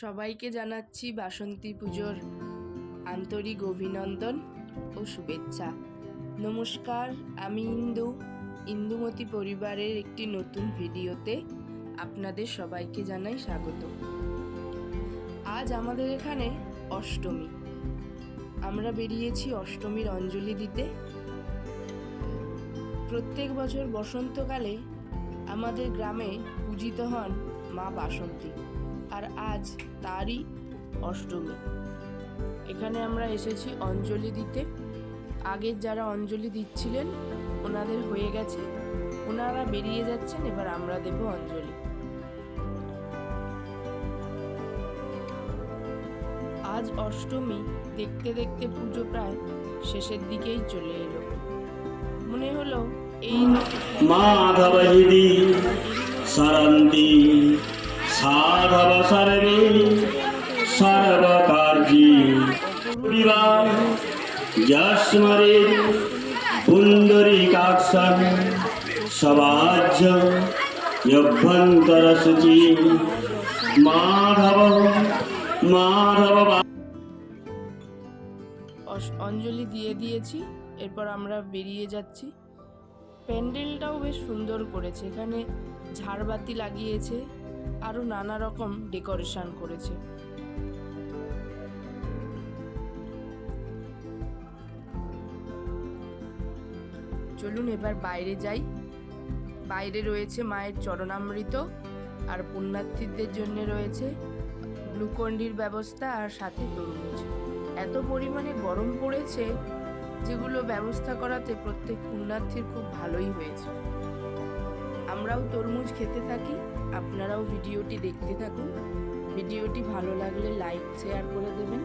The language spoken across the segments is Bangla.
সবাইকে জানাচ্ছি বাসন্তী পুজোর আন্তরিক অভিনন্দন ও শুভেচ্ছা। নমস্কার, আমি ইন্দু। ইন্দুমতি পরিবারের একটি নতুন ভিডিওতে আপনাদের সবাইকে জানাই স্বাগত। আজ আমাদের এখানে অষ্টমী। আমরা বেরিয়েছি অষ্টমীর অঞ্জলি দিতে। প্রত্যেক বছর বসন্তকালে আমাদের গ্রামে পূজিত হন মা বাসন্তী। আর আজ তারই অষ্টমী। এখানে আমরা এসেছি অঞ্জলি দিতে। আগের যারা অঞ্জলি দিচ্ছিলেন, ওনাদের হয়ে গেছে। ওনারা বেরিয়ে যাচ্ছেন, এবার আমরা দেব অঞ্জলি। আজ অষ্টমী, দেখতে দেখতে পুজো প্রায় শেষের দিকেই চলে এলো। মনে হলো এই মাধবজিদি সরন্তি সাধব সর্বে সর্বকার্যে। বিবাহ যস্মরে পুণ্ডরীকাক্ষণ সবাজ্য অভ্যন্তরসুচি মাধব মাধব অঞ্জলি দিয়ে দিয়েছি, এরপর আমরা বেরিয়ে যাচ্ছি। প্যান্ডেলটাও বেশ সুন্দর করেছে, এখানে ঝাড়বাতি লাগিয়েছে। আরও নানা রকম ডেকোরেশন করেছে। চলুন এবার বাইরে যাই। বাইরে রয়েছে মায়ের চরণামৃত আর পুণ্যার্থীদের জন্য রয়েছে গ্লুকন্ডির ব্যবস্থা আর সাথে তরমুজ। এত পরিমাণে গরম পড়েছে, যেগুলো ব্যবস্থা করাতে প্রত্যেক পুণ্যার্থীর খুব ভালোই হয়েছে। আমরাও তরমুজ খেতে থাকি, আপনারাও ভিডিওটি দেখতে থাকুন। ভিডিওটি ভালো লাগলে লাইক, শেয়ার করে দেবেন।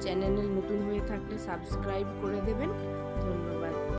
চ্যানেলে নতুন হয়ে থাকলে সাবস্ক্রাইব করে দেবেন। ধন্যবাদ।